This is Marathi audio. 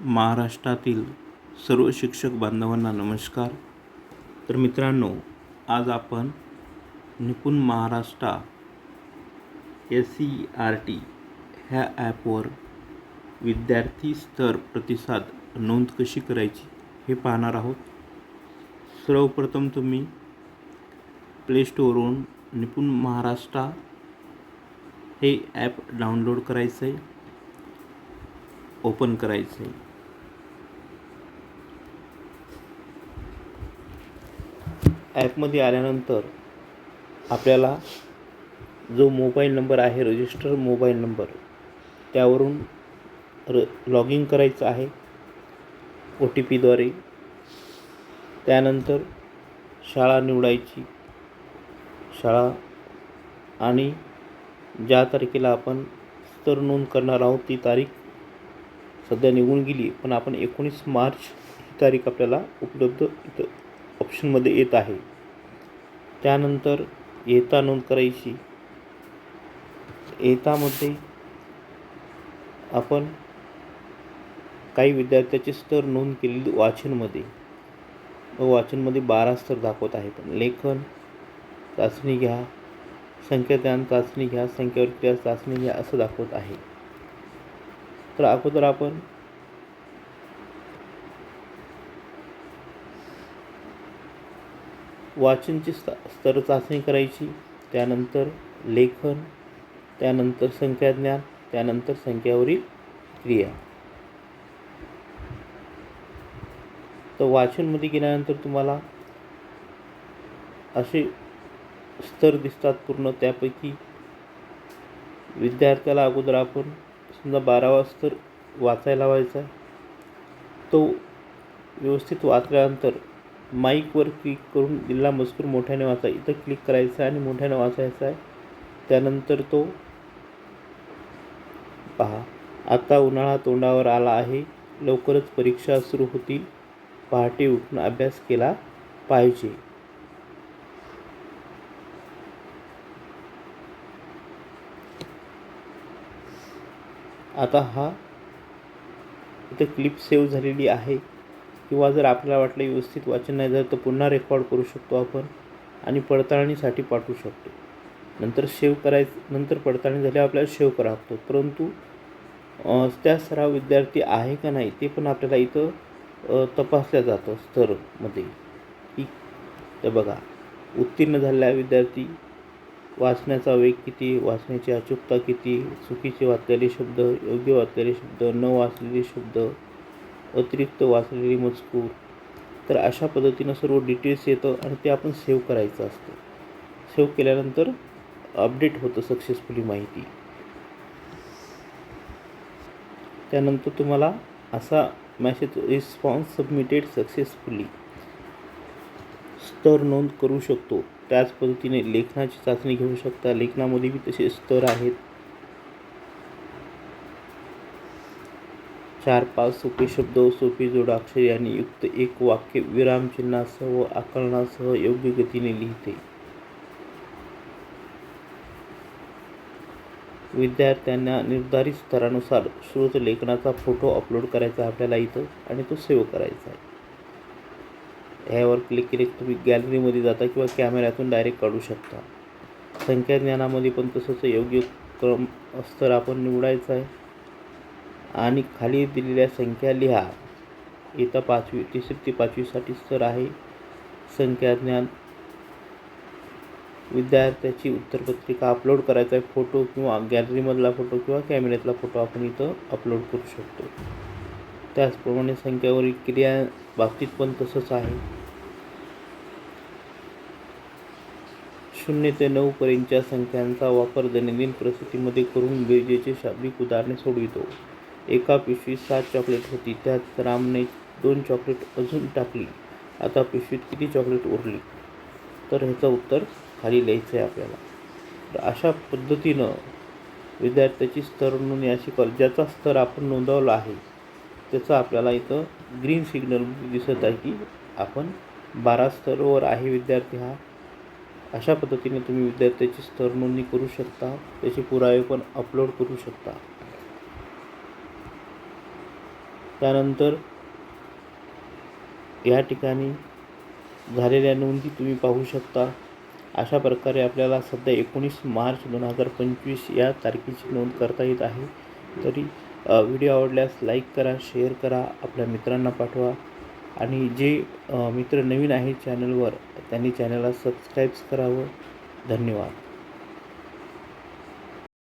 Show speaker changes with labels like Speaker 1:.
Speaker 1: महाराष्ट्रातील सर्व शिक्षक बांधवांना नमस्कार. तर मित्रांनो आज आपण Nipun Maharashtra S C R T ह्या ॲपवर विद्यार्थी स्तर प्रतिसाद नोंद कशी करायची हे पाहणार आहोत. सर्वप्रथम तुम्ही प्ले निपुण महाराष्ट्र हे ॲप डाउनलोड करायचं आहे. ओपन करायचं. आहे ॲपमध्ये आल्यानंतर आपल्याला जो मोबाईल नंबर आहे रजिस्टर मोबाईल नंबर त्यावरून र लॉग इन करायचं आहे ओ टी पीद्वारे त्यानंतर शाळा निवडायची. शाळा आणि ज्या तारखेला आपण स्तर नोंद करणार आहोत ती तारीख सध्या निघून गेली पण आपण एकोणीस मार्च ही तारीख आपल्याला उपलब्ध इथं ऑप्शनमध्ये येत आहे. त्यानंतर येता नोंद करायची. येतामध्ये आपण काही विद्यार्थ्याचे स्तर नोंद केलेली वाचनमध्ये. वाचनमध्ये बारा स्तर दाखवत आहेत. लेखन चाचणी घ्या संख्याज्ञान चाचणी घ्या संख्यावर क्रिया चाचणी घ्या असं दाखवत आहे. तर अगोदर आपण वाचनची स्त स्तर चाचणी करायची. त्यानंतर लेखन त्यानंतर संख्याज्ञान त्यानंतर संख्यावरील क्रिया. तर वाचनमध्ये गेल्यानंतर तुम्हाला असे स्तर दिसतात पूर्ण. त्यापैकी विद्यार्थ्याला अगोदर आपण समजा बारा वाजता वाचायला लावायचा तो व्यवस्थित वाचल्यानंतर माईकवर क्लिक करून दिलेला मजकूर मोठ्याने वाचा. इथं क्लिक करायचं आहे आणि मोठ्याने वाचायचा आहे. त्यानंतर तो पहा आता उन्हाळा तोंडावर आला आहे. लवकरच परीक्षा सुरू होतील. पहाटे उठून अभ्यास केला पाहिजे. आता हा इथं क्लिप सेव्ह झालेली आहे. किंवा जर आपल्याला वाटलं व्यवस्थित वाचन नाही झालं तर पुन्हा रेकॉर्ड करू शकतो आपण आणि पडताळणीसाठी पाठवू शकतो. नंतर सेव्ह करायचं नंतर पडताळणी झाल्यावर आपल्याला सेव्ह करावं लागतो परंतु त्या सराव विद्यार्थी आहे का नाही ते पण आपल्याला इथं तपासल्या जातं स्तरमध्ये की तर बघा उत्तीर्ण झालेला विद्यार्थी वाचण्याचा वेग किती वाचण्याची अचूकता किती चुकीचे वाचलेले शब्द योग्य वाचलेले शब्द न वाचलेले शब्द अतिरिक्त वाचलेली मजकूर. तर अशा पद्धतीनं सर्व डिटेल्स येतं आणि ते आपण सेव्ह करायचं असतं. सेव्ह केल्यानंतर अपडेट होतं सक्सेसफुली माहिती. त्यानंतर तुम्हाला असा मॅसेज रिस्पॉन्स सबमिटेड सक्सेसफुली स्तर नोंद करू शकतो. त्याच पद्धतीने लेखनाची चाचणी घेऊ शकता. लेखनामध्ये बी तसे स्तर आहेत. चार पाच सोपे शब्द सोपी जोडाक्षर आणि युक्त एक वाक्य विरामचिन्हासह व आकलनासह योग्य गतीने लिहिते. विद्यार्थ्यांना निर्धारित स्तरानुसार श्रोत लेखनाचा फोटो अपलोड करायचा आपल्याला इथं आणि तो सेव्ह करायचा आहे. ह्यावर क्लिक केले तुम्ही गॅलरीमध्ये जाता किंवा कॅमेऱ्यातून डायरेक्ट काढू शकता. संख्याज्ञानामध्ये पण तसंच योग्य क्रम स्तर आपण निवडायचा आहे. आणि खाली दिलेल्या संख्या लिहा. इथं पाचवी तिसरी ते पाचवीसाठी स्तर आहे. संख्याज्ञान विद्यार्थ्याची उत्तरपत्रिका अपलोड करायचा आहे. फोटो किंवा गॅलरीमधला फोटो किंवा कॅमेऱ्यातला फोटो आपण इथं अपलोड करू शकतो. त्याचप्रमाणे संख्यावरील क्रिया बाबतीत पण तसंच आहे. शून्य ते नऊपर्यंतच्या संख्यांचा वापर दैनंदिन परिस्थितीमध्ये करून बेरजेचे शाब्दिक उदाहरणे सोडवितो एका पिशवीत सात चॉकलेट होती त्यात रामने दोन चॉकलेट अजून टाकली. आता पिशवीत किती चॉकलेट उरली? तर ह्याचं उत्तर खाली लिहायचं आहे आपल्याला. तर अशा पद्धतीनं विद्यार्थ्याची स्तर नोंदणी अशी कर ज्याचा स्तर आपण नोंदवला आहे त्याचं आपल्याला इथं ग्रीन सिग्नल दिसत आहे की आपण बारा स्तरावर आहे विद्यार्थी हा. अशा पद्धतीने तुम्ही विद्यार्थ्याची स्तर नोंदणी करू शकता त्याचे पुरावे पण अपलोड करू शकता. त्यानंतर या ठिकाणी झालेल्या नोंदी तुम्ही पाहू शकता. अशा प्रकारे आपल्याला सध्या एकोणीस मार्च दोन हजार पंचवीस या तारखेची नोंद करता येत आहे. तरी व्हिडिओ आवडल्यास लाईक करा शेअर करा आपल्या मित्रांना पाठवा. आणि जे मित्र नवीन आहेत चॅनलवर त्यांनी चॅनलला सबस्क्राईब्स करावं. धन्यवाद.